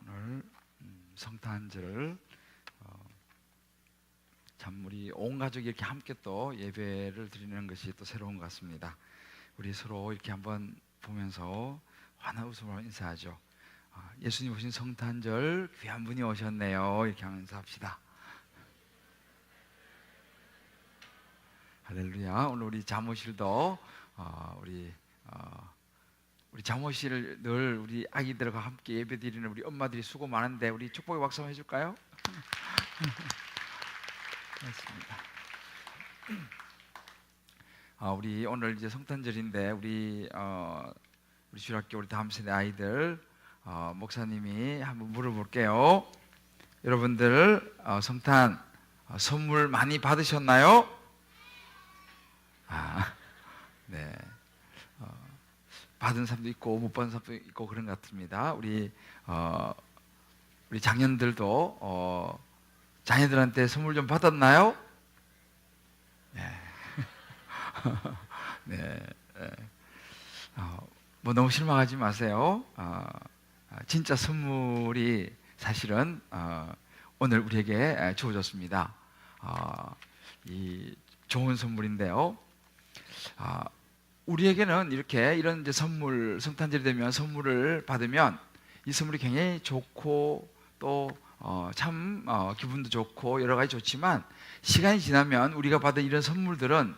오늘 음, 성탄절 어, 참 우리 온 가족이 이렇게 함께 또 예배를 드리는 것이 또 새로운 것 같습니다. 우리 서로 이렇게 한번 보면서 환한 웃음으로 인사하죠. 아, 예수님 오신 성탄절 귀한 분이 오셨네요. 이렇게 인사합시다. 할렐루야. 오늘 우리 자모실도 어, 우리 어, 우리 자모실을 늘 우리 아기들과 함께 예배드리는 우리 엄마들이 수고 많은데 우리 축복의 박수 한번 해줄까요? 고맙습니다. 아, 우리 오늘 이제 성탄절인데 우리 어, 우리 주일학교 우리 다음 세대 아이들 어, 목사님이 한번 물어볼게요. 여러분들 어, 성탄 어, 선물 많이 받으셨나요? 아, 네. 어, 받은 사람도 있고 못 받은 사람도 있고 그런 것 같습니다. 우리 어, 우리 장년들도 어, 자녀들한테 선물 좀 받았나요? 네. 네. 네. 어, 뭐 너무 실망하지 마세요. 어, 진짜 선물이 사실은 어, 오늘 우리에게 주어졌습니다. 어, 이 좋은 선물인데요. 아, 우리에게는 이렇게 이런 이제 선물 성탄절이 되면 선물을 받으면 이 선물이 굉장히 좋고 또참 어, 기분도 좋고 여러 가지 좋지만 시간이 지나면 우리가 받은 이런 선물들은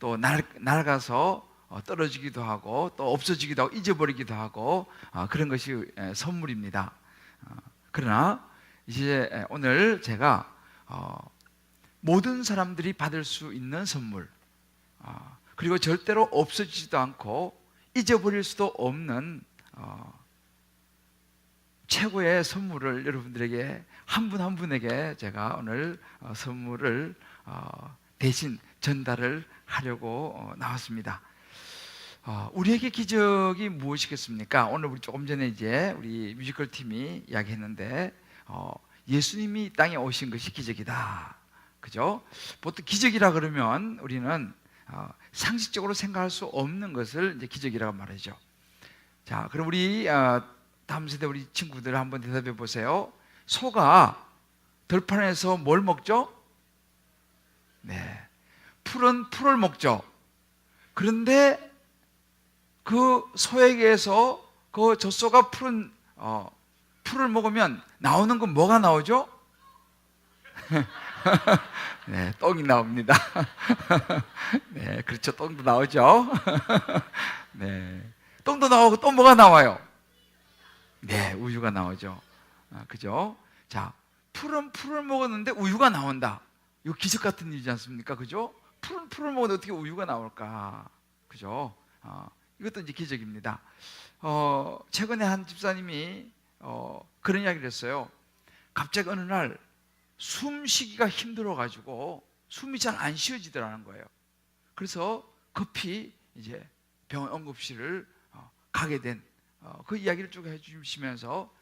또 날, 날아가서 어, 떨어지기도 하고 또 없어지기도 하고 잊어버리기도 하고 어, 그런 것이 에, 선물입니다. 어, 그러나 이제 에, 오늘 제가 어, 모든 사람들이 받을 수 있는 선물 어, 그리고 절대로 없어지지도 않고 잊어버릴 수도 없는 어, 최고의 선물을 여러분들에게 한분한 분에게 제가 오늘 어, 선물을 어, 대신 전달을 하려고 어, 나왔습니다. 어, 우리에게 기적이 무엇이겠습니까? 오늘 우리 조금 전에 이제 우리 뮤지컬 팀이 이야기했는데 어, 예수님이 이 땅에 오신 것이 기적이다. 그죠? 보통 기적이라 그러면 우리는 어, 상식적으로 생각할 수 없는 것을 이제 기적이라고 말하죠. 자, 그럼 우리 어, 다음 세대 우리 친구들 한번 대답해 보세요. 소가 들판에서 뭘 먹죠? 네, 풀은 풀을 먹죠. 그런데 그 소에게서 그 젖소가 풀은 어, 풀을 먹으면 나오는 건 뭐가 나오죠? 네, 똥이 나옵니다. 네, 그렇죠. 똥도 나오죠. 네, 똥도 나오고 또 뭐가 나와요? 네, 우유가 나오죠. 아, 그죠? 자, 풀은 풀을 먹었는데 우유가 나온다. 이거 기적 같은 일이지 않습니까? 그죠? 풀은 풀을 먹었는데 어떻게 우유가 나올까? 그죠? 어, 이것도 이제 기적입니다. 어, 최근에 한 집사님이 어, 그런 이야기를 했어요. 갑자기 어느 날 숨쉬기가 힘들어 가지고 숨이 잘 안 쉬어지더라는 거예요. 그래서 급히 이제 병원 응급실을 어, 가게 된그 이야기를 쭉 해주시면서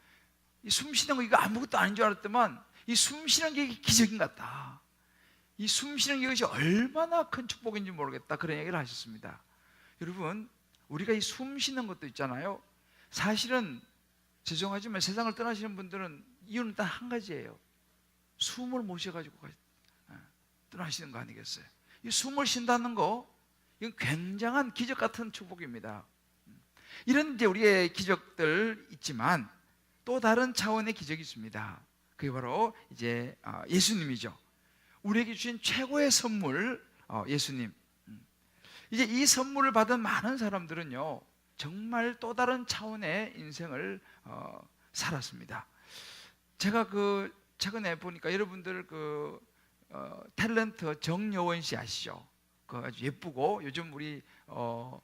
이 숨쉬는 거 이거 아무것도 아닌 줄 알았더만 이 숨 쉬는 게 기적인 것 같다. 이 숨 쉬는 게 이것이 얼마나 큰 축복인지 모르겠다 그런 얘기를 하셨습니다. 여러분 우리가 이 숨 쉬는 것도 있잖아요. 사실은 죄송하지만 세상을 떠나시는 분들은 이유는 딱 한 가지예요. 숨을 모셔가지고 떠나시는 거 아니겠어요? 이 숨을 쉰다는 거 이건 굉장한 기적 같은 축복입니다. 이런 이제 우리의 기적들 있지만 또 다른 차원의 기적이 있습니다. 그게 바로 이제 예수님이죠. 우리에게 주신 최고의 선물 예수님. 이제 이 선물을 받은 많은 사람들은요 정말 또 다른 차원의 인생을 살았습니다. 제가 그 최근에 보니까 여러분들 그 어, 탤런트 정여원 씨 아시죠? 그 아주 예쁘고 요즘 우리 어,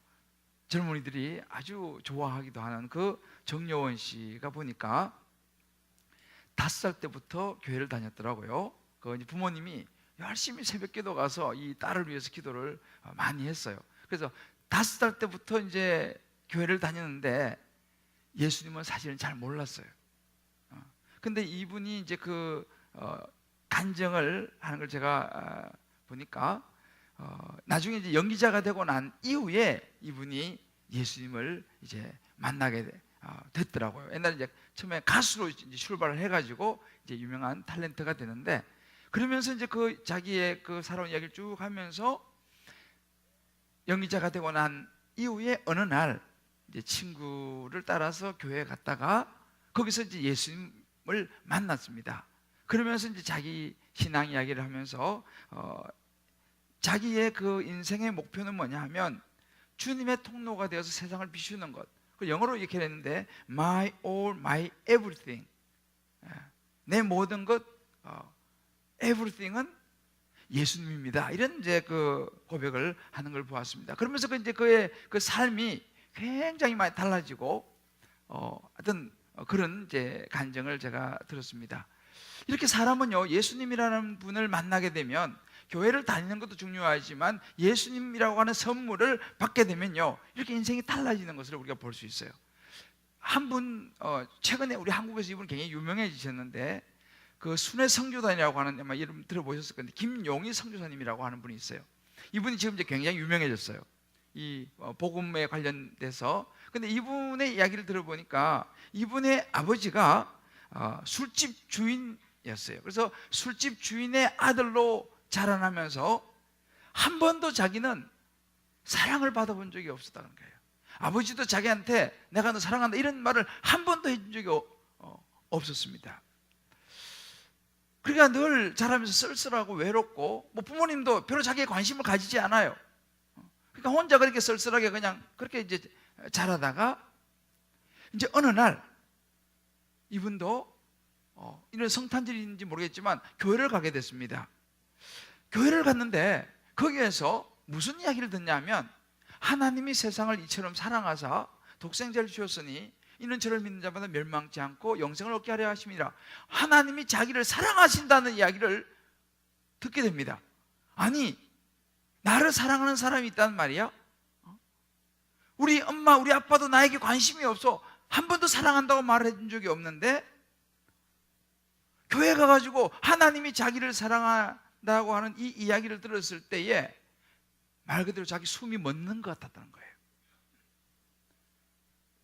젊은이들이 아주 좋아하기도 하는 그 정여원 씨가 보니까 다섯 살 때부터 교회를 다녔더라고요. 그 부모님이 열심히 새벽기도 가서 이 딸을 위해서 기도를 많이 했어요. 그래서 다섯 살 때부터 이제 교회를 다녔는데 예수님은 사실은 잘 몰랐어요. 근데 이분이 이제 그 어, 간증을 하는 걸 제가 어, 보니까 어, 나중에 이제 연기자가 되고 난 이후에 이분이 예수님을 이제 만나게 아, 됐더라고요. 옛날에 이제 처음에 가수로 이제 출발을 해가지고 이제 유명한 탤런트가 되는데 그러면서 이제 그 자기의 그 살아온 이야기를 쭉 하면서 연기자가 되고 난 이후에 어느 날 이제 친구를 따라서 교회에 갔다가 거기서 이제 예수님 을 만났습니다. 그러면서 이제 자기 신앙 이야기를 하면서 어, 자기의 그 인생의 목표는 뭐냐 하면 주님의 통로가 되어서 세상을 비추는 것. 그 영어로 이렇게 했는데 my all, my everything. 예, 내 모든 것, 어, everything은 예수님입니다. 이런 이제 그 고백을 하는 걸 보았습니다. 그러면서 그 이제 그의 그 삶이 굉장히 많이 달라지고 어, 어떤 그런 이제 간증을 제가 들었습니다. 이렇게 사람은요 예수님이라는 분을 만나게 되면 교회를 다니는 것도 중요하지만 예수님이라고 하는 선물을 받게 되면요 이렇게 인생이 달라지는 것을 우리가 볼 수 있어요. 한 분 어, 최근에 우리 한국에서 이분 굉장히 유명해지셨는데 그 순회 성교단이라고 하는 아마 이름 들어보셨을 건데 김용희 성교사님이라고 하는 분이 있어요. 이분이 지금 이제 굉장히 유명해졌어요. 이 어, 복음에 관련돼서. 근데 이분의 이야기를 들어보니까 이분의 아버지가 어, 술집 주인이었어요. 그래서 술집 주인의 아들로 자라나면서 한 번도 자기는 사랑을 받아본 적이 없었다는 거예요. 아버지도 자기한테 내가 너 사랑한다 이런 말을 한 번도 해준 적이 어- 어, 없었습니다. 그러니까 늘 자라면서 쓸쓸하고 외롭고 뭐 부모님도 별로 자기에 관심을 가지지 않아요. 그러니까 혼자 그렇게 쓸쓸하게 그냥 그렇게 이제 자라다가 이제 어느 날 이분도 어, 이런 성탄절인지 모르겠지만 교회를 가게 됐습니다. 교회를 갔는데 거기에서 무슨 이야기를 듣냐면 하나님이 세상을 이처럼 사랑하사 독생자를 주었으니 이는 저를 믿는 자마다 멸망치 않고 영생을 얻게 하려 하심이라 하나님이 자기를 사랑하신다는 이야기를 듣게 됩니다. 아니 나를 사랑하는 사람이 있단 말이야? 어? 우리 엄마, 우리 아빠도 나에게 관심이 없어. 한 번도 사랑한다고 말해준 적이 없는데 교회 가가지고 하나님이 자기를 사랑한다고 하는 이 이야기를 들었을 때에 말 그대로 자기 숨이 멎는 것 같았다는 거예요.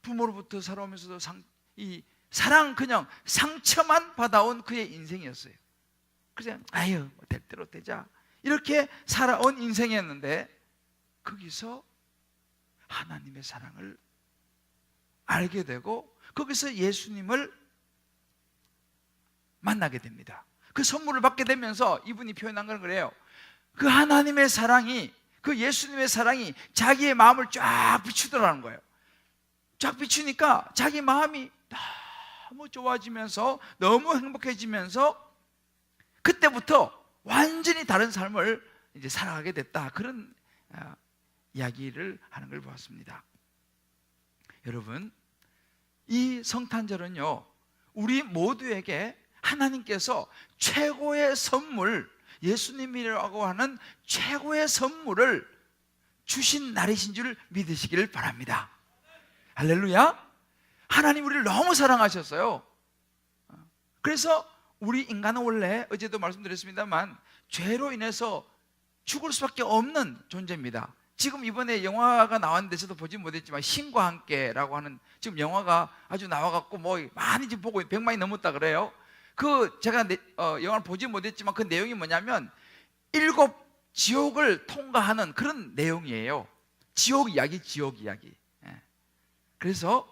부모로부터 살아오면서도 상, 이 사랑 그냥 상처만 받아온 그의 인생이었어요. 그냥 아유 뭐될 대로 되자 이렇게 살아온 인생이었는데 거기서 하나님의 사랑을 알게 되고 거기서 예수님을 만나게 됩니다. 그 선물을 받게 되면서 이분이 표현한 건 그래요. 그 하나님의 사랑이 그 예수님의 사랑이 자기의 마음을 쫙 비추더라는 거예요. 쫙 비추니까 자기 마음이 너무 좋아지면서 너무 행복해지면서 그때부터 완전히 다른 삶을 이제 살아가게 됐다. 그런 아, 이야기를 하는 걸 보았습니다. 여러분, 이 성탄절은요, 우리 모두에게 하나님께서 최고의 선물, 예수님이라고 하는 최고의 선물을 주신 날이신 줄 믿으시기를 바랍니다. 할렐루야. 하나님 우리를 너무 사랑하셨어요. 그래서 우리 인간은 원래 어제도 말씀드렸습니다만 죄로 인해서 죽을 수밖에 없는 존재입니다. 지금 이번에 영화가 나왔는데 저도 보지 못했지만 신과 함께라고 하는 지금 영화가 아주 나와갖고 뭐 많이 지금 보고 100만이 넘었다 그래요. 그 제가 내- 어, 영화를 보지 못했지만 그 내용이 뭐냐면 일곱 지옥을 통과하는 그런 내용이에요. 지옥 이야기, 지옥 이야기. 예. 그래서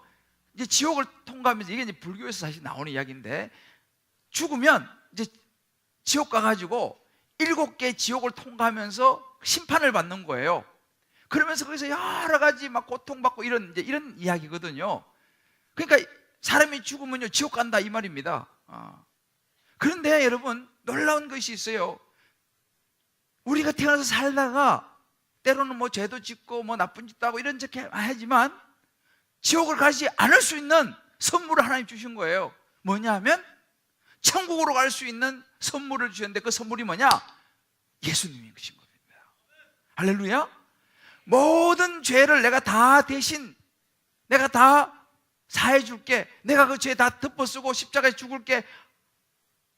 이제 지옥을 통과하면서 이게 이제 불교에서 사실 나오는 이야기인데 죽으면 이제 지옥 가가지고 일곱 개 지옥을 통과하면서 심판을 받는 거예요. 그러면서 거기서 여러 가지 막 고통받고 이런 이제 이런 이야기거든요. 그러니까 사람이 죽으면요 지옥 간다 이 말입니다. 아. 그런데 여러분 놀라운 것이 있어요. 우리가 태어나서 살다가 때로는 뭐 죄도 짓고 뭐 나쁜 짓도 하고 이런 척 하지만 지옥을 가지 않을 수 있는 선물을 하나님 주신 거예요. 뭐냐 하면 천국으로 갈 수 있는 선물을 주셨는데 그 선물이 뭐냐? 예수님이 주신 겁니다. 할렐루야. 모든 죄를 내가 다 대신 내가 다 사해 줄게. 내가 그 죄 다 덮어 쓰고 십자가에 죽을게.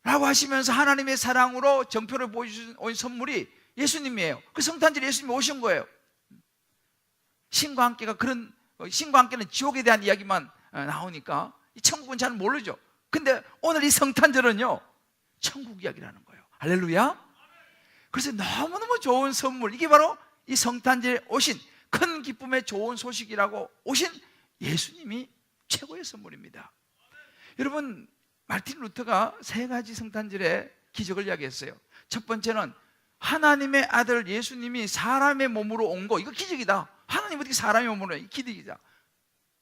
라고 하시면서 하나님의 사랑으로 정표를 보여주신 온 선물이 예수님이에요. 그 성탄절 예수님이 오신 거예요. 신과 함께가 그런 어, 신과 함께는 지옥에 대한 이야기만 어, 나오니까 이 천국은 잘 모르죠. 근데 오늘 이 성탄절은요 천국 이야기라는 거예요. 할렐루야. 그래서 너무너무 좋은 선물 이게 바로 이 성탄절에 오신 큰 기쁨의 좋은 소식이라고 오신 예수님이 최고의 선물입니다. 여러분 마틴 루터가 세 가지 성탄절에 기적을 이야기했어요. 첫 번째는 하나님의 아들 예수님이 사람의 몸으로 온 거 이거 기적이다. 하나님 어떻게 사람의 몸으로 이 기적이다.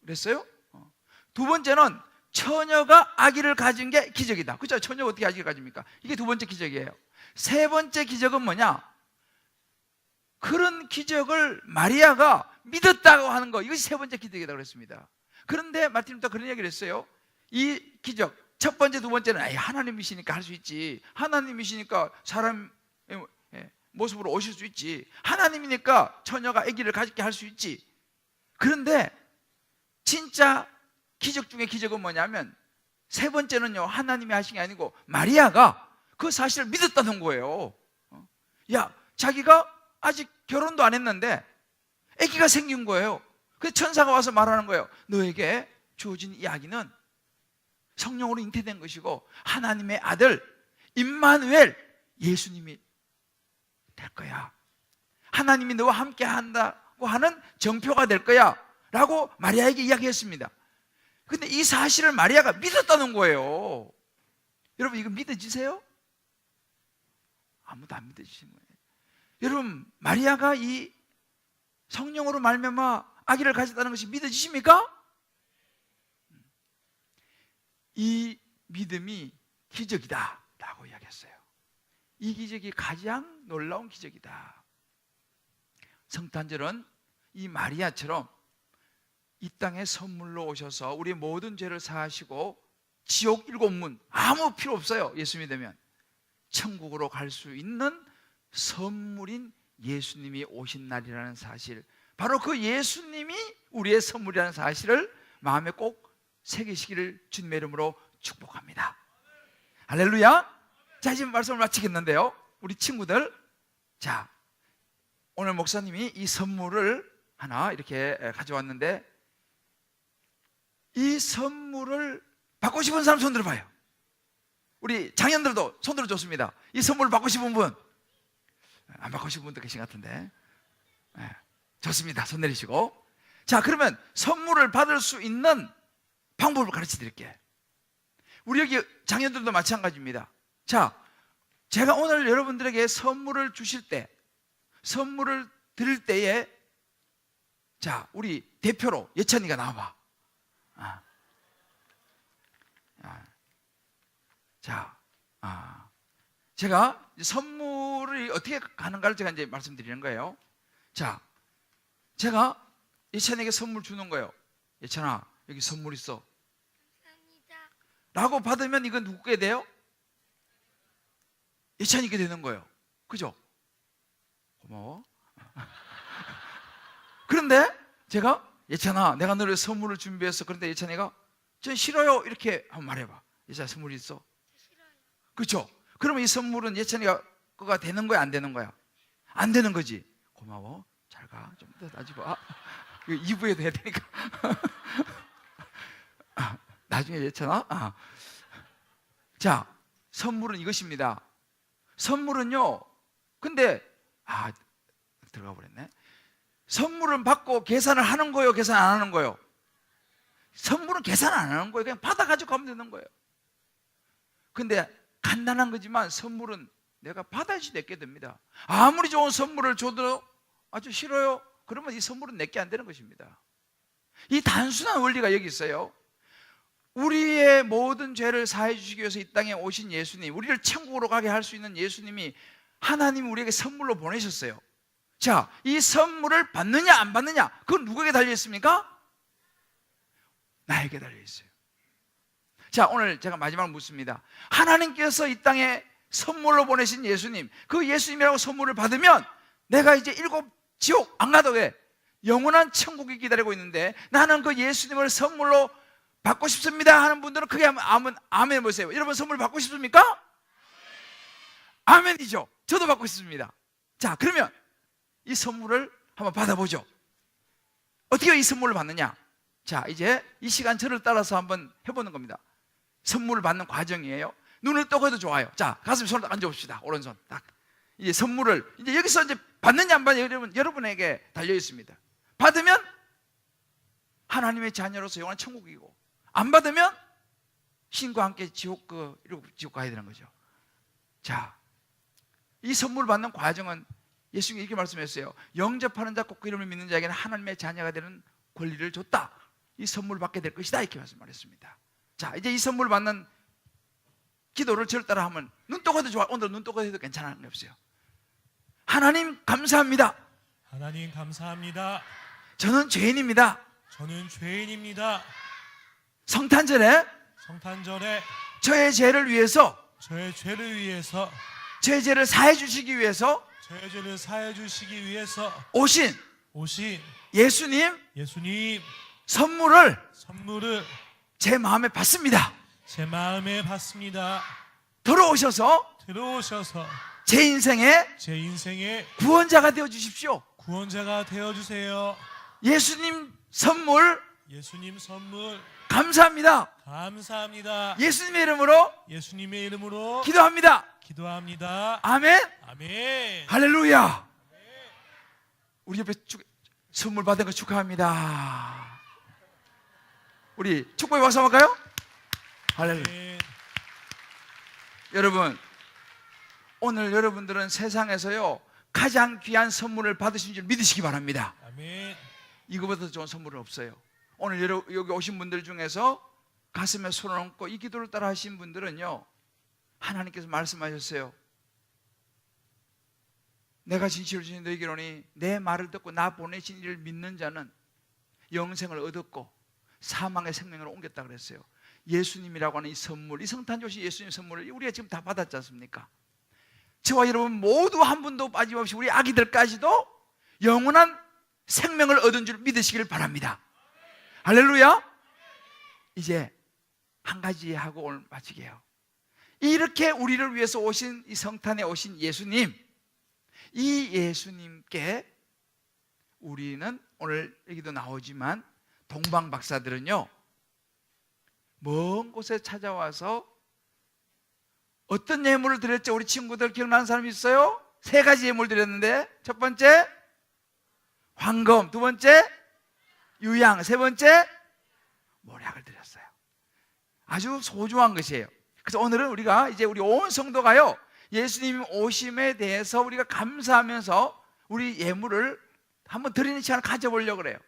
그랬어요? 어. 두 번째는 처녀가 아기를 가진 게 기적이다. 그죠? 처녀가 어떻게 아기를 가집니까? 이게 두 번째 기적이에요. 세 번째 기적은 뭐냐? 그런 기적을 마리아가 믿었다고 하는 거 이것이 세 번째 기적이다 그랬습니다. 그런데 마틴 루터 그런 얘기를 했어요. 이 기적 첫 번째 두 번째는 아이 하나님이시니까 할 수 있지. 하나님이시니까 사람 의 모습으로 오실 수 있지. 하나님이니까 처녀가 아기를 가지게 할 수 있지. 그런데 진짜 기적 중에 기적은 뭐냐면 세 번째는요 하나님이 하신 게 아니고 마리아가 그 사실을 믿었다는 거예요. 어? 야 자기가 아직 결혼도 안 했는데 아기가 생긴 거예요. 그 천사가 와서 말하는 거예요. 너에게 주어진 이야기는 성령으로 잉태된 것이고 하나님의 아들 임마누엘 예수님이 될 거야. 하나님이 너와 함께 한다고 하는 정표가 될 거야. 라고 마리아에게 이야기했습니다. 근데 이 사실을 마리아가 믿었다는 거예요. 여러분 이거 믿어지세요? 아무도 안 믿어지시는 거예요. 여러분 마리아가 이 성령으로 말미암아 아기를 가졌다는 것이 믿어지십니까? 이 믿음이 기적이다라고 이야기했어요. 이 기적이 가장 놀라운 기적이다. 성탄절은 이 마리아처럼 이 땅에 선물로 오셔서 우리 모든 죄를 사하시고 지옥 일곱 문 아무 필요 없어요. 예수 믿으면 천국으로 갈 수 있는 선물인 예수님이 오신 날이라는 사실 바로 그 예수님이 우리의 선물이라는 사실을 마음에 꼭 새기시기를 주님의 이름으로 축복합니다. 할렐루야. 자, 지금 말씀을 마치겠는데요. 우리 친구들. 자, 오늘 목사님이 이 선물을 하나 이렇게 가져왔는데 이 선물을 받고 싶은 사람 손 들어봐요. 우리 장년들도 손 들어줬습니다. 이 선물을 받고 싶은 분. 안 싶은 분도 계신 것 같은데. 네, 좋습니다. 손 내리시고. 자, 그러면 선물을 받을 수 있는 방법을 가르쳐 드릴게요. 우리 여기 장년들도 마찬가지입니다. 자, 제가 오늘 여러분들에게 선물을 주실 때, 선물을 드릴 때에, 자, 우리 대표로 예찬이가 나와봐. 아. 아. 자, 아. 제가 선물이 어떻게 가는가를 제가 이제 말씀드리는 거예요. 자, 제가 예찬에게 선물 주는 거예요. 예찬아, 여기 선물 있어. 감사합니다. 라고 받으면 이건 누구게 돼요? 예찬이게 되는 거예요. 그죠? 고마워. 그런데 제가 예찬아, 내가 너를 선물을 준비했어. 그런데 예찬이가 전 싫어요. 이렇게 한번 말해봐. 예찬 선물이 있어. 싫어요. 그렇죠? 그러면 이 선물은 예찬이가 되는 거야, 안 되는 거야? 안 되는 거지. 고마워. 잘 가. 좀 더 나지고. 아, 이거 2부에도 해야 되니까. 아, 나중에 예찬아. 아. 자, 선물은 이것입니다. 선물은요. 근데 아 들어가 버렸네. 선물은 받고 계산을 하는 거예요, 계산 안 하는 거예요. 선물은 계산 안 하는 거예요. 그냥 받아 가지고 가면 되는 거예요. 근데 간단한 거지만 선물은 내가 받아야지 내게 됩니다. 아무리 좋은 선물을 줘도 아주 싫어요. 그러면 이 선물은 내게 안 되는 것입니다. 이 단순한 원리가 여기 있어요. 우리의 모든 죄를 사해 주시기 위해서 이 땅에 오신 예수님, 우리를 천국으로 가게 할 수 있는 예수님이 하나님 우리에게 선물로 보내셨어요. 자, 이 선물을 받느냐 안 받느냐, 그건 누구에게 달려 있습니까? 나에게 달려 있어요. 자, 오늘 제가 마지막 묻습니다. 하나님께서 이 땅에 선물로 보내신 예수님, 그 예수님이라고 선물을 받으면 내가 이제 일곱 지옥 안 가도 돼. 영원한 천국이 기다리고 있는데 나는 그 예수님을 선물로 받고 싶습니다 하는 분들은 크게 한번 아멘, 아멘 해보세요. 여러분 선물 받고 싶습니까? 아멘이죠. 저도 받고 싶습니다. 자, 그러면 이 선물을 한번 받아보죠. 어떻게 이 선물을 받느냐? 자, 이제 이 시간 저를 따라서 한번 해보는 겁니다. 선물을 받는 과정이에요. 눈을 떠고도 좋아요. 자, 가슴 손을 딱 앉아봅시다. 오른손 딱. 이제 선물을 이제 여기서 이제 받느냐 안 받느냐 여러분 여러분에게 달려 있습니다. 받으면 하나님의 자녀로서 영원한 천국이고 안 받으면 신과 함께 지옥 그 지옥 가야 되는 거죠. 자, 이 선물 받는 과정은 예수님이 이렇게 말씀했어요. 영접하는 자, 꼭그 이름을 믿는 자에게는 하나님의 자녀가 되는 권리를 줬다. 이 선물 받게 될 것이다. 이렇게 말씀하셨습니다. 자, 이제 이 선물 받는 기도를 저를 따라 하면 눈 떠가도 좋아. 오늘 눈 떠가도 해도 괜찮은 게 없어요. 하나님 감사합니다. 하나님 감사합니다. 저는 죄인입니다. 저는 죄인입니다. 성탄절에 성탄절에 저의 죄를 위해서 저의 죄를 위해서 제 죄를 사해 주시기 위해서 저의 죄를 사해 주시기 위해서 오신 오신 예수님 예수님 선물을 선물을 제 마음에 받습니다. 제 마음에 받습니다. 들어오셔서 들어오셔서 제 인생의 제 인생의 구원자가 되어 주십시오. 구원자가 되어 주세요. 예수님 선물 예수님 선물 감사합니다. 감사합니다. 예수님의 이름으로 예수님의 이름으로 기도합니다. 기도합니다. 아멘. 아멘. 할렐루야. 우리 옆에 축- 선물 받은 거 축하합니다. 우리 축복의 박수 한번 할까요? 할렐루야. 아멘. 여러분, 오늘 여러분들은 세상에서요 가장 귀한 선물을 받으신 줄 믿으시기 바랍니다. 아멘. 이거보다 더 좋은 선물은 없어요. 오늘 여기 오신 분들 중에서 가슴에 손을 얹고 이 기도를 따라 하신 분들은요 하나님께서 말씀하셨어요. 내가 진실을 주신 너희기로니 내 말을 듣고 나 보내신 이를 믿는 자는 영생을 얻었고 사망의 생명을 옮겼다 그랬어요. 예수님이라고 하는 이 선물, 이 성탄 조시 예수님 선물을 우리가 지금 다 받았지 않습니까? 저와 여러분 모두 한 분도 빠짐없이 우리 아기들까지도 영원한 생명을 얻은 줄 믿으시길 바랍니다. 할렐루야. 이제 한 가지 하고 오늘 마치게요. 이렇게 우리를 위해서 오신 이 성탄에 오신 예수님, 이 예수님께 우리는 오늘 여기도 나오지만 동방 박사들은요 먼 곳에 찾아와서 어떤 예물을 드렸죠? 우리 친구들 기억나는 사람 있어요? 세 가지 예물 드렸는데 첫 번째 황금, 두 번째 유양, 세 번째 모략을 드렸어요. 아주 소중한 것이에요. 그래서 오늘은 우리가 이제 우리 온 성도가요 예수님 오심에 대해서 우리가 감사하면서 우리 예물을 한번 드리는 시간을 가져보려고 그래요.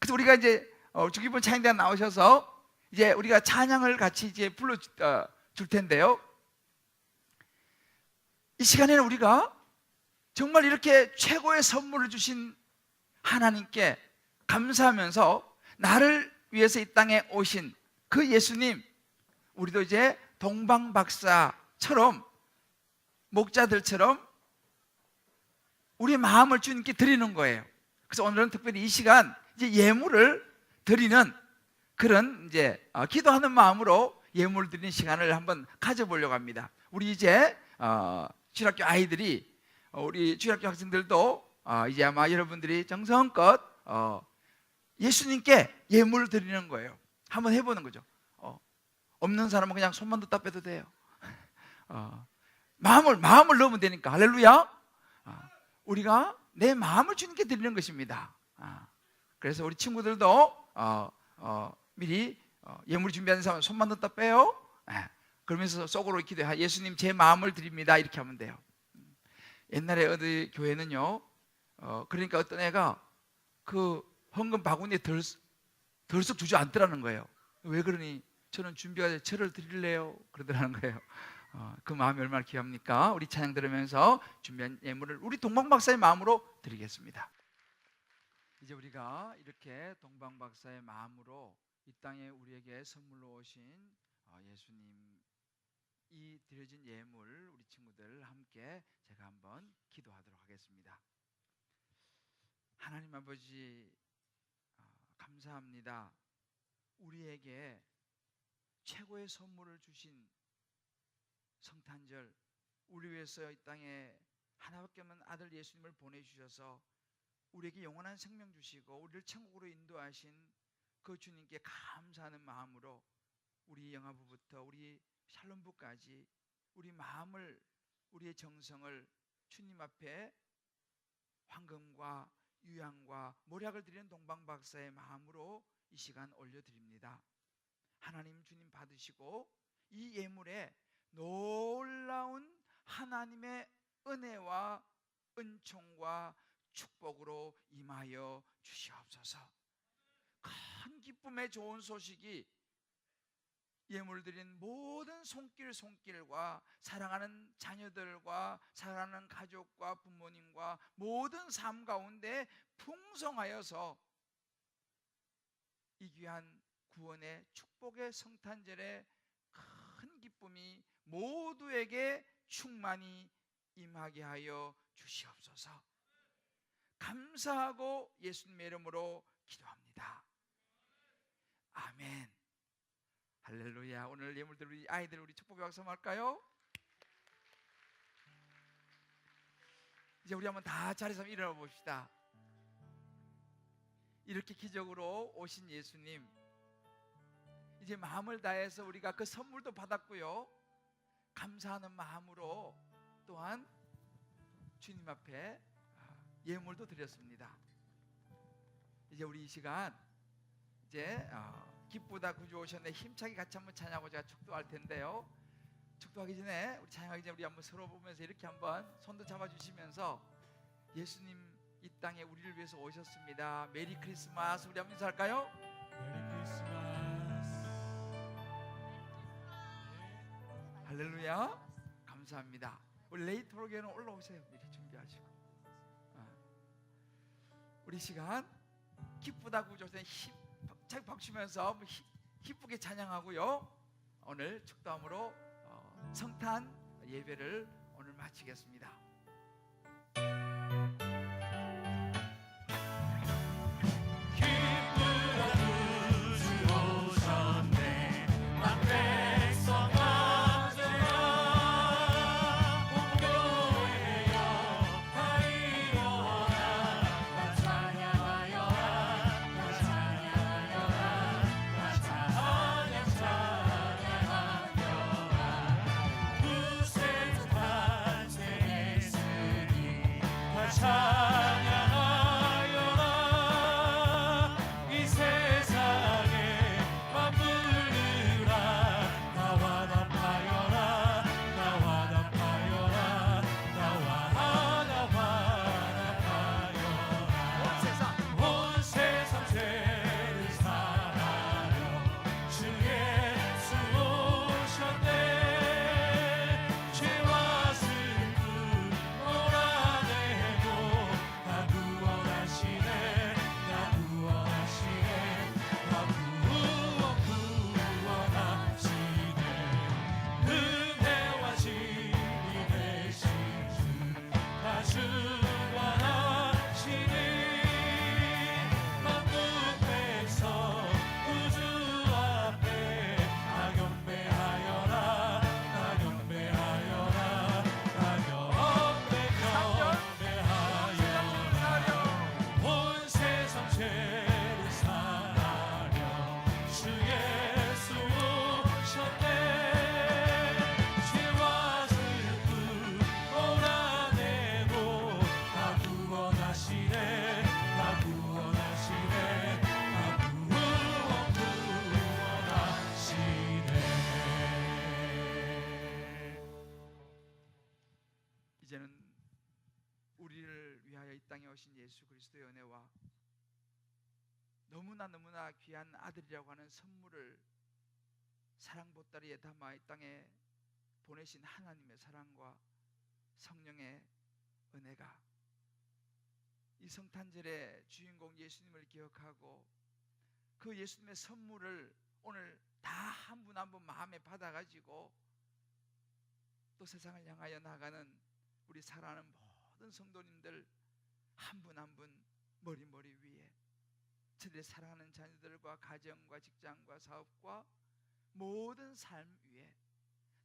그래서 우리가 이제 어, 주기본 찬양대 나오셔서 이제 우리가 찬양을 같이 이제 불러 어, 줄 텐데요. 이 시간에는 우리가 정말 이렇게 최고의 선물을 주신 하나님께 감사하면서 나를 위해서 이 땅에 오신 그 예수님 우리도 이제 동방 박사처럼 목자들처럼 우리 마음을 주님께 드리는 거예요. 그래서 오늘은 특별히 이 시간 이제 예물을 드리는 그런 이제 어, 기도하는 마음으로 예물 드리는 시간을 한번 가져보려고 합니다. 우리 이제 어, 주일학교 아이들이 어, 우리 주일학교 학생들도 어, 이제 아마 여러분들이 정성껏 어, 예수님께 예물을 드리는 거예요. 한번 해보는 거죠. 어, 없는 사람은 그냥 손만 뒀다 빼도 돼요. 어, 마음을 마음을 넣으면 되니까 할렐루야. 아, 우리가 내 마음을 주님께 드리는 것입니다. 아, 그래서 우리 친구들도 어, 어, 미리 어, 예물 준비하는 사람 손만 넣다 빼요. 예, 그러면서 속으로 기도해. 예수님 제 마음을 드립니다. 이렇게 하면 돼요. 음, 옛날에 어디 교회는요. 어, 그러니까 어떤 애가 그 헌금 바구니에 덜, 덜썩 주저앉더라는 거예요. 왜 그러니? 저는 준비가 돼 저를 드릴래요. 그러더라는 거예요. 어, 그 마음이 얼마나 귀합니까? 우리 찬양 들으면서 준비한 예물을 우리 동방 박사의 마음으로 드리겠습니다. 이제 우리가 이렇게 동방 박사의 마음으로 이 땅에 우리에게 선물로 오신 어, 예수님 이 드려진 예물 우리 친구들 함께 제가 한번 기도하도록 하겠습니다. 하나님 아버지 어, 감사합니다. 우리에게 최고의 선물을 주신 성탄절 우리 위해서 이 땅에 하나밖에 없는 아들 예수님을 보내주셔서 우리에게 영원한 생명 주시고 우리를 천국으로 인도하신 그 주님께 감사하는 마음으로 우리 영화부부터 우리 샬롬부까지 우리 마음을 우리의 정성을 주님 앞에 황금과 유향과 모략을 드리는 동방 박사의 마음으로 이 시간 올려드립니다. 하나님 주님 받으시고 이 예물에 놀라운 하나님의 은혜와 은총과 축복으로 임하여 주시옵소서. 큰 기쁨의 좋은 소식이 예물 드린 모든 손길 손길과 사랑하는 자녀들과 사랑하는 가족과 부모님과 모든 삶 가운데 풍성하여서 이 귀한 구원의 축복의 성탄절의 큰 기쁨이 모두에게 충만히 임하게 하여 주시옵소서. 감사하고 예수님의 이름으로 기도합니다. 아멘. 할렐루야. 오늘 예물들 우리 아이들 우리 축복의 박수 할까요? 이제 우리 한번 다 자리에서 일어나 봅시다. 이렇게 기적으로 오신 예수님 이제 마음을 다해서 우리가 그 선물도 받았고요. 감사하는 마음으로 또한 주님 앞에 아, 예물도 드렸습니다. 이제 우리 이 시간 이제 어, 기쁘다 구주 오셨네 힘차게 같이 한번 찬양하고 제가 축도할 텐데요. 축도하기 전에 우리 찬양하기 전에 우리 한번 서로 보면서 이렇게 한번 손도 잡아주시면서 예수님 이 땅에 우리를 위해서 오셨습니다. 메리 크리스마스 우리 한번 인사할까요? 메리 크리스마스. 할렐루야 감사합니다. 우리 레이토로게는 올라오세요. 이렇게 아. 우리 시간 기쁘다 구주 오셨네 힘 차게 박수면서 히- 기쁘게 찬양하고요. 오늘 축도함으로 어, 성탄 예배를 오늘 마치겠습니다. 이제는 우리를 위하여 이 땅에 오신 예수 그리스도의 은혜와 너무나 너무나 귀한 아들이라고 하는 선물을 사랑 보따리에 담아 이 땅에 보내신 하나님의 사랑과 성령의 은혜가 이 성탄절의 주인공 예수님을 기억하고 그 예수님의 선물을 오늘 다 한 분 한 분 마음에 받아가지고 또 세상을 향하여 나가는 우리 사랑하는 모든 성도님들 한 분 한 분 머리머리 위에 저들의 사랑하는 자녀들과 가정과 직장과 사업과 모든 삶 위에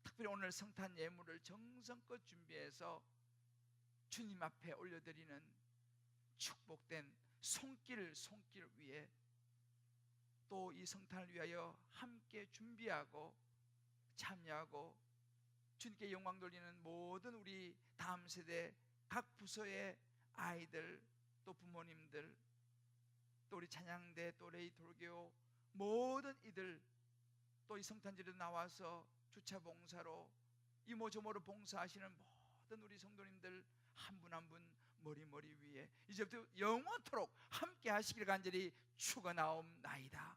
특별히 오늘 성탄 예물을 정성껏 준비해서 주님 앞에 올려드리는 축복된 손길 손길 위에 또또이 성탄을 위하여 함께 준비하고 참여하고 주님께 영광 돌리는 모든 우리 다음 세대 각 부서의 아이들 또 부모님들 또 우리 찬양대 또 레이 돌교 모든 이들 또 이 성탄절에 나와서 주차 봉사로 이모저모로 봉사하시는 모든 우리 성도님들 한 분 한분 머리 머리 위에. 이제부터 영원토록 함께 하시길 간절히 축원하옵나이다